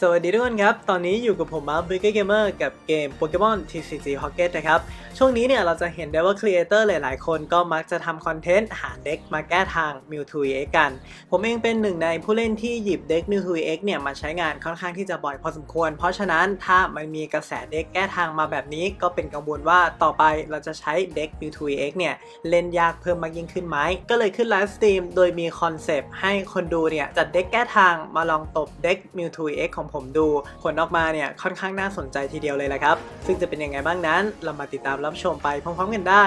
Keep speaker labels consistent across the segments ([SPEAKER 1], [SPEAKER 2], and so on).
[SPEAKER 1] สวัสดีทุกคนครับ ตอนนี้อยู่กับผมมาร์คบิกอร์เกมเมอร์กับเกม Pokemon TCG Pocket นะครับ ช่วงนี้เนี่ยเราจะเห็นได้ว่าครีเอเตอร์หลายๆ คนก็มักจะทำคอนเทนต์หาเด็กมาแก้ทาง Mewtwo EX กัน ผมเองเป็นหนึ่งในผู้เล่นที่หยิบเด็ก Mewtwo EX เนี่ยมาใช้งานค่อนข้างที่จะบ่อยพอสมควร เพราะฉะนั้นถ้ามันมีกระแสเด็กแก้ทางมาแบบนี้ก็เป็นกังวลว่าต่อไปเราจะใช้เด็ก Mewtwo EX เนี่ยเล่นยากเพิ่มมากยิ่งขึ้นไหมก็เลยขึ้นไลฟ์สตรีมโดยมีคอนเซปต์ให้คนดูเนี่ยจัดเด็กแก้ทางมาลองตบเด็ก Mewtwo EX ของผมดู ผลออกมาเนี่ยค่อนข้างน่าสนใจทีเดียวเลยแหละครับ ซึ่งจะเป็นยังไงบ้างนั้น เรามาติดตามรับชมไปพร้อมๆกันได้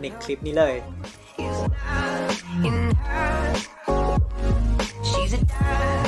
[SPEAKER 1] ในคลิปนี้เลย
[SPEAKER 2] She's a dime.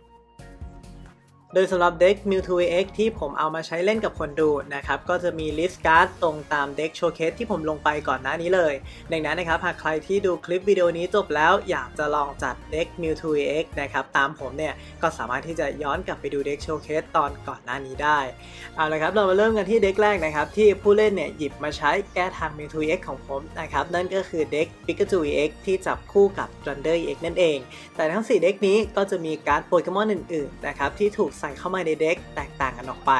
[SPEAKER 1] โดยสำหรับเด็ก Mewtwo EX ที่ผมเอามาใช้เล่นกับคนดูนะครับ ก็จะมีลิสต์การ์ดตรงตามเด็กโชว์เคสที่ผมลงไปก่อนหน้านี้เลย ดังนั้นนะครับ หากใครที่ดูคลิปวิดีโอนี้จบแล้วอยากจะลองจัดเด็ก Mewtwo EX นะครับ ตามผมเนี่ย ก็สามารถที่จะย้อนกลับไปดูเด็กโชว์เคสตอนก่อนหน้านี้ได้ เอาละครับเรามาเริ่มกันที่เด็กแรกนะครับ ที่ผู้เล่นเนี่ยหยิบมาใช้แก้ทาง Mewtwo EX ของผมนะครับนั่นก็คือเด็ก Pikachu EX ที่จับคู่กับ Thunder EX นั่นเอง แต่ทั้ง 4 เด็กนี้ก็จะมีการ์ดโปเกมอนอื่นๆนะครับที่ถูกใส่เข้ามาในเด็กแตกต่างกันออกไป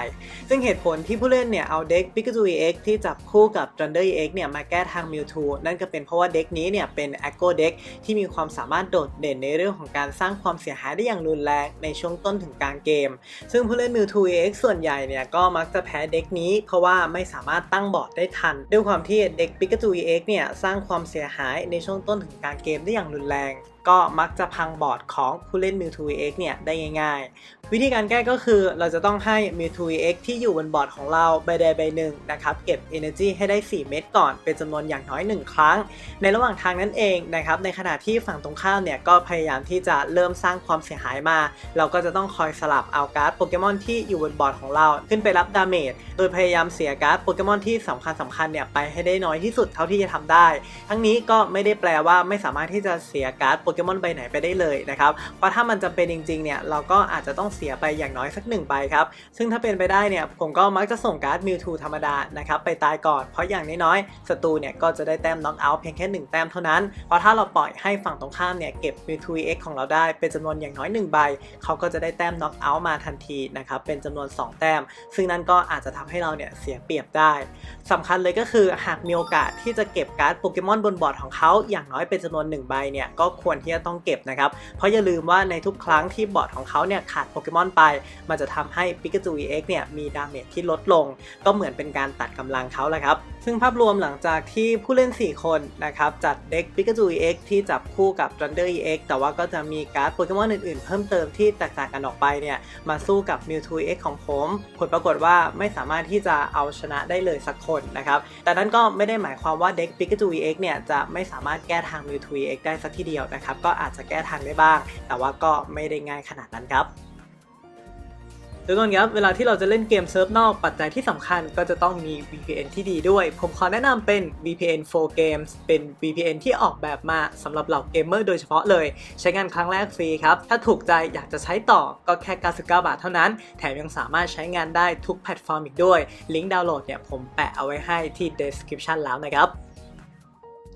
[SPEAKER 1] ซึ่งเหตุผลที่ผู้เล่นเนี่ยเอาเด็ก Pikachu EX ที่จับคู่กับ Thunder EX เนี่ยมาแก้ทาง Mewtwo นั่นก็เป็นเพราะว่าเด็กนี้เนี่ยเป็น Echo Deck ที่มีความสามารถโดดเด่นในเรื่องของการสร้างความเสียหายได้อย่างรุนแรงในช่วงต้นถึงกลางเกม ซึ่งผู้เล่น Mewtwo EX ส่วนใหญ่เนี่ยก็มักจะแพ้เด็กนี้เพราะว่าไม่สามารถตั้งบอร์ดได้ทัน ด้วยความที่เด็ก Pikachu EX เนี่ยสร้างความเสียหายในช่วงต้นถึงกลางเกมได้อย่างรุนแรงก็มักจะพังบอร์ดของผู้เล่น Mewtwo EX เนี่ยได้ง่ายๆ วิธีการแก้ก็คือเราจะต้องให้ Mewtwo EX ที่อยู่บนบอร์ดของเราใบใดใบหนึ่งนะครับ เก็บ Energy ให้ได้ 4 เม็ดก่อนเป็นจำนวนอย่างน้อย 1 ครั้ง ในระหว่างทางนั้นเองนะครับ ในขณะที่ฝั่งตรงข้ามเนี่ยก็พยายามที่จะเริ่มสร้างความเสียหายมา เราก็จะต้องคอยสลับเอาการ์ดโปเกมอนที่อยู่บนบอร์ดของเราขึ้นไปรับดาเมจโดยพยายามเสียการ์ดโปเกมอนที่สำคัญสำคัญเนี่ยไปให้ได้น้อยที่สุดเท่าที่จะทำได้ ทั้งนี้ก็ไม่ได้แปลว่าไม่สามารถที่จะเสียการ์ดโปเกมอนใบไหนไปได้เลยนะครับเพราะถ้ามันจำเป็นจริงๆเนี่ยเราก็อาจจะต้องเสียไปอย่างน้อยสักหนึ่งใบครับซึ่งถ้าเป็นไปได้เนี่ยผมก็มักจะส่งการ์ดมิวทูธรรมดานะครับไปตายก่อนเพราะอย่างน้อยๆศัตรูเนี่ยก็จะได้แต้มน็อกเอาท์เพียงแค่หนึ่งแต้มเท่านั้น เพราะถ้าเราปล่อยให้ฝั่งตรงข้ามเนี่ยเก็บ Mewtwo EX ของเราได้เป็นจำนวนอย่างน้อย1ใบเขาก็จะได้แต้มน็อกเอาท์มาทันทีนะครับเป็นจำนวน 2 แต้ม ซึ่งนั่นก็อาจจะทำให้เราเนี่ยเสียเปรียบได้สำคัญเลยก็คือหากมีโอกาสที่จะเก็บการ์ดโปเกมอนบนบอร์ดของเขาอย่างน้อยเป็นจำนวน1ใบเนี่ยก็ควรที่จะต้องเก็บนะครับ เพราะอย่าลืมว่าในทุกครั้งที่บอร์ดของเขาเนี่ยขาดโปเกมอนไป มันจะทำให้ Pikachu EX เนี่ยมีดาเมจที่ลดลง ก็เหมือนเป็นการตัดกำลังเขาแหละครับ ซึ่งภาพรวมหลังจากที่ผู้เล่น 4 คนนะครับจัดเด็ก Pikachu EX ที่จับคู่กับ Thunder EX แต่ว่าก็จะมีการ์ดโปเกมอนอื่นๆ เพิ่มเติมที่แตกต่างกันออกไปเนี่ยมาสู้กับ Mewtwo EX ของผม ผลปรากฏว่าไม่สามารถที่จะเอาชนะได้เลยสักคนนะครับ แต่นั้นก็ไม่ได้หมายความว่าเด็ก Pikachu EX เนี่ยจะไม่สามารถแก้ทาง Mewtwo EX ได้สักทีเดียวนะครับก็อาจจะแก้ทางได้บ้าง แต่ว่าก็ไม่ได้ง่ายขนาดนั้นครับทุกคนครับเวลาที่เราจะเล่นเกมเซิร์ฟนอกปัจจัยที่สำคัญก็จะต้องมี VPN ที่ดีด้วย ผมขอแนะนำเป็น VPN 4 Games เป็น VPN ที่ออกแบบมาสำหรับเหล่าเกมเมอร์โดยเฉพาะเลย ใช้งานครั้งแรกฟรีครับ ถ้าถูกใจอยากจะใช้ต่อก็แค่ 99 บาทเท่านั้น แถมยังสามารถใช้งานได้ทุกแพลตฟอร์มอีกด้วย ลิงก์ดาวน์โหลดเนี่ยผมแปะเอาไว้ให้ที่ description แล้วนะครับ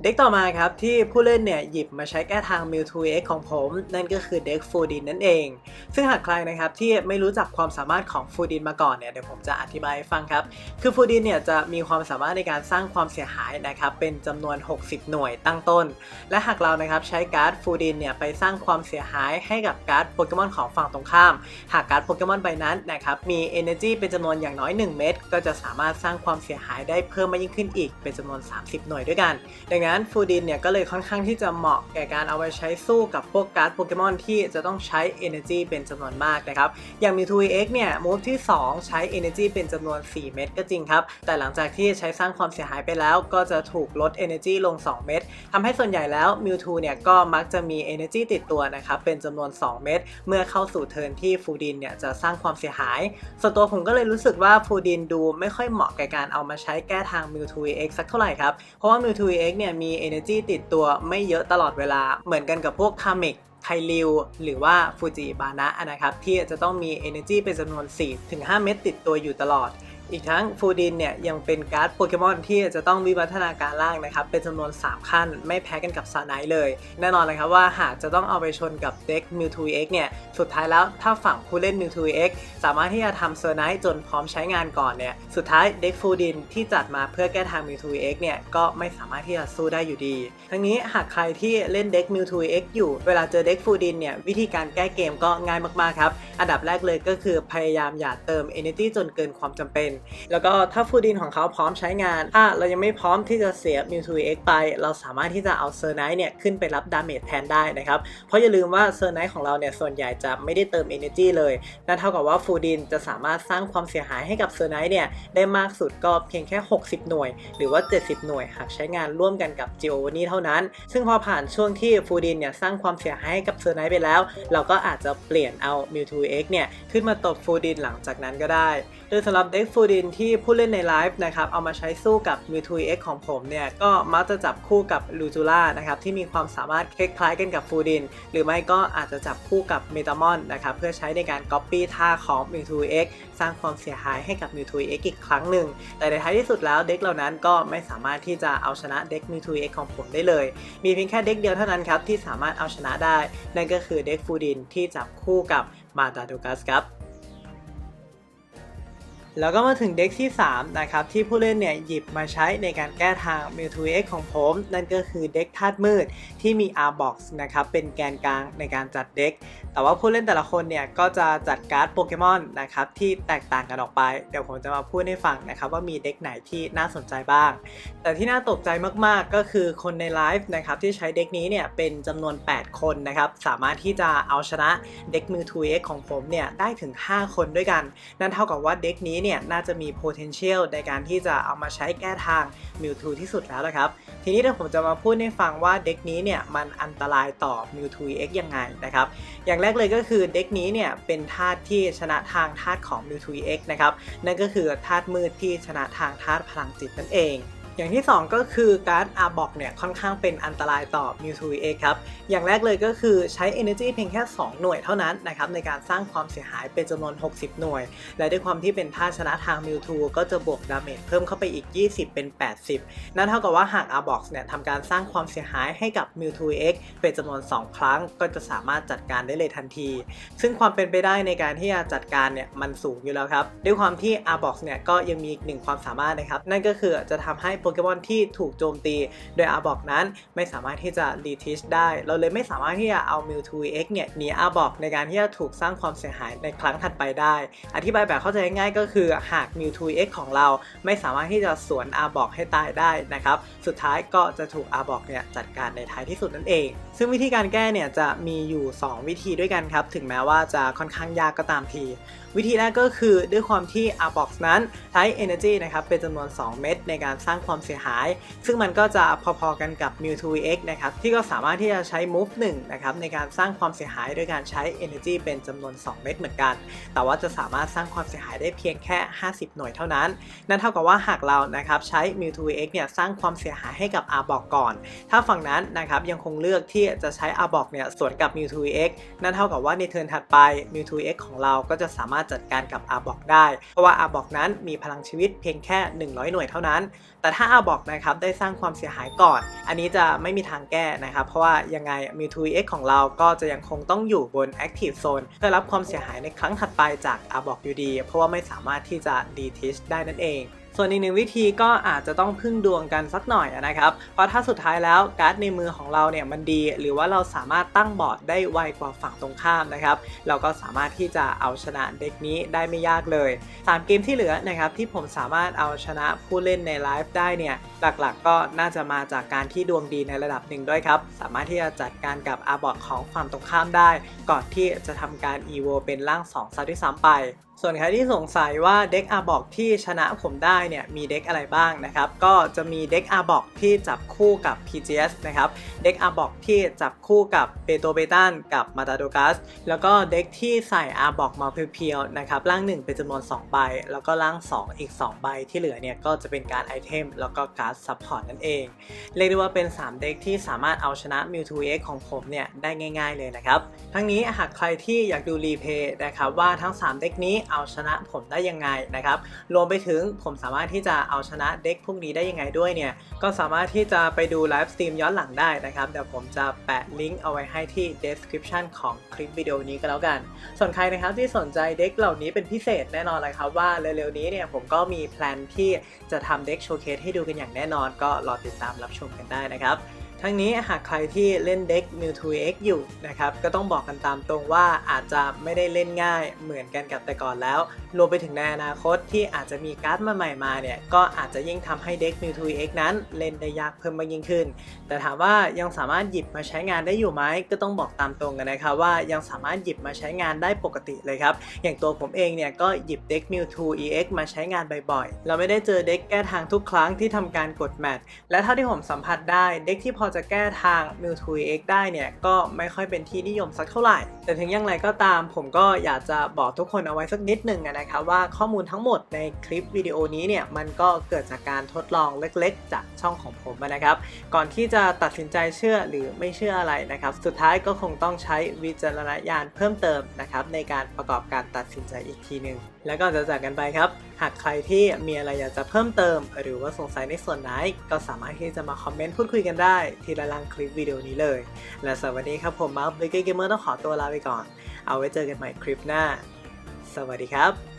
[SPEAKER 1] เด็กต่อมาครับที่ผู้เล่นเนี่ยหยิบมาใช้แก้ทาง Mewtwo EX ของผม นั่นก็คือเด็กฟูดินนั่นเอง ซึ่งหากใครนะครับที่ไม่รู้จักความสามารถของฟูดินมาก่อนเนี่ยเดี๋ยวผมจะอธิบายให้ฟังครับ คือฟูดินเนี่ยจะมีความสามารถในการสร้างความเสียหายนะครับเป็นจำนวน 60 หน่วยตั้งต้น และหากเรานะครับใช้การ์ดฟูดินเนี่ยไปสร้างความเสียหายให้กับการ์ดโปเกมอนของฝั่งตรงข้าม หากการ์ดโปเกมอนใบนั้นนะครับมี Energy เป็นจำนวนอย่างน้อย 1 เม็ดก็จะสามารถสร้างความเสียหายได้เพิ่มมากยิ่งขึ้นอีกเป็นจำนวน 30 หน่วยด้วยกัน ดังนั้นงั้นฟูดินเนี่ยก็เลยค่อนข้างที่จะเหมาะแก่การเอาไปใช้สู้กับพวกการ์ดโปเกมอนที่จะต้องใช้ Energy เป็นจำนวนมากนะครับ อย่าง Mewtwo EX เนี่ยมูฟที่ 2 ใช้ Energy เป็นจำนวน 4 เม็ดก็จริงครับ แต่หลังจากที่ใช้สร้างความเสียหายไปแล้วก็จะถูกลด Energy ลง 2 เม็ดทำให้ส่วนใหญ่แล้ว Mewtwo เนี่ยก็มักจะมี Energy ติดตัวนะครับเป็นจำนวน 2 เม็ดเมื่อเข้าสู่เทิร์นที่ฟูดินเนี่ยจะสร้างความเสียหาย ส่วนตัวผมก็เลยรู้สึกว่าฟูดินดูไม่ค่อยเหมาะแก่การเอามาใช้แก้ทาง Mewtwo EX สักเท่าไหร่ครับเพราะว่า Mewtwo EX เนี่ยมี energy ติดตัวไม่เยอะตลอดเวลา เหมือนกันกับพวกคาเมกไคลิวหรือว่าฟูจิบานะนะครับ ที่จะต้องมี energy เป็นจำนวน 4-5 เม็ดติดตัวอยู่ตลอด อีกทั้งฟูดินเนี่ยยังเป็นการ์ดโปเกมอนที่จะต้องวิวัฒนาการล่างนะครับ เป็นจำนวน 3 ขั้นไม่แพ้กันกับซาไนเลย แน่นอนเลยครับว่าหากจะต้องเอาไปชนกับเด็ก Mewtwo EX เนี่ย สุดท้ายแล้วถ้าฝั่งผู้เล่น Mewtwo EX สามารถที่จะทำเซอร์ไนท์จนพร้อมใช้งานก่อนเนี่ย สุดท้ายเด็กฟูดินที่จัดมาเพื่อแก้ทาง Mewtwo EX เนี่ยก็ไม่สามารถที่จะสู้ได้อยู่ดี ทั้งนี้หากใครที่เล่นเด็ก Mewtwo EX อยู่ เวลาเจอเด็กฟูดินเนี่ยวิธีการแก้เกมก็ง่ายมากๆครับ อันดับแรกเลยก็คือพยายามอย่าเติม Energy จนเกินความจำเป็นแล้วก็ถ้าฟูดินของเขาพร้อมใช้งาน ถ้าเรายังไม่พร้อมที่จะเสีย Mewtwo EX ไป เราสามารถที่จะเอาเซอร์ไนท์เนี่ยขึ้นไปรับดาเมจแทนได้นะครับ เพราะอย่าลืมว่าเซอร์ไนท์ของเราเนี่ยส่วนใหญ่จะไม่ได้เติม Energy เลย นั่นเท่ากับว่าฟูดินจะสามารถสร้างความเสียหายให้กับเซอร์ไนท์เนี่ยได้มากสุดก็เพียงแค่ 60 หน่วย หรือว่า 70 หน่วยหากใช้งานร่วมกันกับ g ิโอนี่เท่านั้น ซึ่งพอผ่านช่วงที่ฟูดินเนี่ยสร้างความเสียหายให้กับเซอร์ไนท์ไปแล้ว เราก็อาจจะเปลี่ยนเอา Mewtwo EX เนี่ยขึ้นมาตบฟูดินหลังจากนั้นก็ได้ โดยสำหรับเด็กฟูดินที่ผู้เล่นในไลฟ์นะครับเอามาใช้สู้กับ Mewtwo EX ของผมเนี่ยก็มักจะจับคู่กับลูจูล่านะครับที่มีความสามารถคล้ายๆกันกับฟูดิน หรือไม่ก็อาจจะจับคู่กับเมตามอนนะครับเพื่อใช้ในการ Copy ท่าของ Mewtwo EX สร้างความเสียหายให้กับ Mewtwo EX อีกครั้งหนึ่ง แต่ในท้ายที่สุดแล้วเด็กเหล่านั้นก็ไม่สามารถที่จะเอาชนะเด็ก Mewtwo EX ของผมได้เลย มีเพียงแค่เด็กเดียวเท่านั้นครับที่สามารถเอาชนะได้ นั่นก็คือเด็กฟูดินที่จับคู่กับมาตาดูกัสครับ แล้วก็มาถึงเด็กที่ 3 นะครับ ที่ผู้เล่นเนี่ยหยิบมาใช้ในการแก้ทาง Mewtwo X ของผม นั่นก็คือเด็กธาตุมืดที่มี R-Box นะครับ เป็นแกนกลางในการจัดเด็ก แต่ว่าผู้เล่นแต่ละคนเนี่ยก็จะจัดการ์ดโปเกมอนนะครับที่แตกต่างกันออกไป เดี๋ยวผมจะมาพูดให้ฟังนะครับว่ามีเด็กไหนที่น่าสนใจบ้าง แต่ที่น่าตกใจมากๆก็คือคนในไลฟ์นะครับที่ใช้เด็กนี้เนี่ยเป็นจำนวน 8 คนนะครับสามารถที่จะเอาชนะเด็ก Mewtwo X ของผมเนี่ยได้ถึง 5 คนด้วยกัน นั่นเท่ากับว่าเด็กนี้เนี่ยน่าจะมี potential ในการที่จะเอามาใช้แก้ทางมิวทูที่สุดแล้วละครับ ทีนี้เดี๋ยวผมจะมาพูดให้ฟังว่าเด็กนี้เนี่ยมันอันตรายต่อ Mewtwo X ยังไงนะครับ อย่างแรกเลยก็คือเด็กนี้เนี่ยเป็นธาตุที่ชนะทางธาตุของ Mewtwo X นะครับ นั่นก็คือธาตุมืดที่ชนะทางธาตุพลังจิตนั่นเอง อย่างที่ 2 ก็คือการ์ดอาบอกเนี่ยค่อนข้างเป็นอันตรายต่อ Mewtwo EX ครับ อย่างแรกเลยก็คือใช้ Energy เพียงแค่ 2 หน่วยเท่านั้นนะครับในการสร้างความเสียหายเป็นจำนวน 60 หน่วย และด้วยความที่เป็นท่าชนะทาง Mewtwo ก็จะบวกดาเมจเพิ่มเข้าไปอีก 20 เป็น 80 นั่นเท่ากับว่าหาก Arbox เนี่ยทำการสร้างความเสียหายให้กับ Mewtwo EX เป็นจำนวน 2 ครั้ง ก็จะสามารถจัดการได้เลยทันที ซึ่งความเป็นไปได้ในการที่จะจัดการเนี่ยมันสูงอยู่แล้วครับด้วยความที่ Arbox เนี่ยก็ยังมีอีกหนึ่งความสามารถนะครับนั่นก็คือจะทำให้โปเกมอนที่ถูกโจมตี โดย Arbox นั้นไม่สามารถที่จะรีทิชได้ เราเลยไม่สามารถที่จะเอา Mewtwo EX เนี่ยหนี Arbox ในการที่จะถูกสร้างความเสียหายในครั้งถัดไปได้ อธิบายแบบเข้าใจง่ายก็คือหาก Mewtwo EX ของเราไม่สามารถที่จะสวน Arbox ให้ตายได้นะครับสุดท้ายก็จะถูก Arbox เนี่ยจัดการในท้ายที่สุดนั่นเอง ซึ่งวิธีการแก้เนี่ยจะมีอยู่ 2 วิธีด้วยกันครับ ถึงแม้ว่าจะค่อนข้างยากก็ตามที วิธีแรกก็คือด้วยความที่ Arbox นั้นใช้ Energy นะครับเป็นจำนวน 2 เม็ดในการสร้างความเสียหาย ซึ่งมันก็จะพอๆกันกับ Mewtwo X นะครับที่ก็สามารถที่จะใช้ Move 1นะครับในการสร้างความเสียหายด้วยการใช้ Energy เป็นจำนวน 2 เม็ดเหมือนกัน แต่ว่าจะสามารถสร้างความเสียหายได้เพียงแค่ 50 หน่วยเท่านั้น นั่นเท่ากับว่าหากเรานะครับใช้ Mewtwo X เนี่ยสร้างความเสียหายให้กับ Arbox ก่อน ถ้าฝั่งนั้นนะครับยังคงเลือกที่จะใช้ Arbox เนี่ยสวนกับ Mewtwo X นั่นเท่ากับว่าในเทิร์นถัดไป Mewtwo X ของเราก็จะสามารถจัดการกับ Arbox ได้ เพราะว่า Arbox นั้นมีพลังชีวิตเพียงแค่ 100 หน่วยเท่านั้น แต่ถ้าาอาบอกนะครับได้สร้างความเสียหายก่อน อันนี้จะไม่มีทางแก้นะครับ เพราะว่ายังไง Mewtwo X ของเราก็จะยังคงต้องอยู่บน Active Zone เพื่อรับความเสียหายในครั้งถัดไปจากอาบอกอยู่ดี เพราะว่าไม่สามารถที่จะ d e t i c h ได้นั่นเอง ส่วนอีกหนึ่งวิธีก็อาจจะต้องพึ่งดวงกันสักหน่อยนะครับ เพราะถ้าสุดท้ายแล้วการ์ดในมือของเราเนี่ยมันดี หรือว่าเราสามารถตั้งบอร์ดได้ไวกว่าฝั่งตรงข้ามนะครับ เราก็สามารถที่จะเอาชนะเด็กนี้ได้ไม่ยากเลย 3 เกมที่เหลือนะครับที่ผมสามารถเอาชนะผู้เล่นในไลฟ์ได้เนี่ยหลักๆก็น่าจะมาจากการที่ดวงดีในระดับหนึ่งด้วยครับ สามารถที่จะจัดการกับอาบอร์ดของฝั่งตรงข้ามได้ ก่อนที่จะทำการ EVO เป็นร่าง2ซะด้วยซ้ำไปส่วนใครที่สงสัยว่าเด็กอาบอกที่ชนะผมได้เนี่ยมีเด็กอะไรบ้างนะครับ ก็จะมีเด็กอาบอกที่จับคู่กับ PGS นะครับ เด็กอาบอกที่จับคู่กับเปโตเบตันกับมาตาโดกัส แล้วก็เด็กที่ใส่อาบอกมาเพียวๆนะครับร่าง 1 เป็นจำนวน 2 ใบ แล้วก็ร่าง 2 อีก 2 ใบที่เหลือเนี่ยก็จะเป็นการไอเทมแล้วก็การ์ดซัพพอร์ตนั่นเอง เรียกได้ว่าเป็น 3 เด็กที่สามารถเอาชนะ Mewtwo X ของผมเนี่ยได้ง่าย ๆเลยนะครับ ทั้งนี้หากใครที่อยากดูรีเพย์นะครับว่าทั้ง 3 เด็กนี้เอาชนะผมได้ยังไงนะครับ รวมไปถึงผมสามารถที่จะเอาชนะเด็กพวกนี้ได้ยังไงด้วยเนี่ย ก็สามารถที่จะไปดูไลฟ์สตรีมย้อนหลังได้นะครับ เดี๋ยวผมจะแปะลิงก์เอาไว้ให้ที่ description ของคลิปวิดีโอนี้ก็แล้วกัน ส่วนใครนะครับที่สนใจเด็กเหล่านี้เป็นพิเศษแน่นอนเลยครับว่าเร็วๆนี้เนี่ยผมก็มีแพลนที่จะทำเด็กโชว์เคสให้ดูกันอย่างแน่นอน ก็รอติดตามรับชมกันได้นะครับ ทั้งนี้หากใครที่เล่นเด็ก m e w 2 X อยู่นะครับก็ต้องบอกกันตามตรงว่าอาจจะไม่ได้เล่นง่ายเหมือนกันกับแต่ก่อนแล้ว รวมไปถึงในอนาคตที่อาจจะมีการ์ดมาใหม่มาเนี่ย ก็อาจจะยิ่งทำให้เด็ก m e w 2 X นั้นเล่นได้ยากเพิ่มมากยิ่งขึ้น แต่ถามว่ายังสามารถหยิบมาใช้งานได้อยู่ไหมก็ต้องบอกตามตรงกันนะครับว่ายังสามารถหยิบมาใช้งานได้ปกติเลยครับอย่างตัวผมเองเนี่ยก็หยิบเด็ก Mewtwo EX มาใช้งานบ่อยๆเราไม่ได้เจอเด็กแก้ทางทุกครั้งที่ทำการกดแมทและเท่าที่ผมสัมผัสได้เด็กที่พอจะแก้ทาง Mewtwo EX ได้เนี่ยก็ไม่ค่อยเป็นที่นิยมสักเท่าไหร่ แต่ถึงอย่างไรก็ตาม ผมก็อยากจะบอกทุกคนเอาไว้สักนิดหนึ่งนะครับว่าข้อมูลทั้งหมดในคลิปวิดีโอนี้เนี่ยมันก็เกิดจากการทดลองเล็กๆ จากช่องของผมนะครับ ก่อนที่จะตัดสินใจเชื่อหรือไม่เชื่ออะไรนะครับ สุดท้ายก็คงต้องใช้วิจารณญาณเพิ่มเติมนะครับในการประกอบการตัดสินใจอีกทีหนึ่งแล้วก็จะจากกันไปครับ หากใครที่มีอะไรอยากจะเพิ่มเติม หรือว่าสงสัยในส่วนไหนก็สามารถที่จะมาคอมเมนต์พูดคุยกันได้ที่ด้านล่างคลิปวิดีโอนี้เลย และสวัสดีครับผมมาร์คเบเกอร์เกมเมอร์ต้องขอตัวลาไปก่อน เอาไว้เจอกันใหม่คลิปหน้า สวัสดีครับ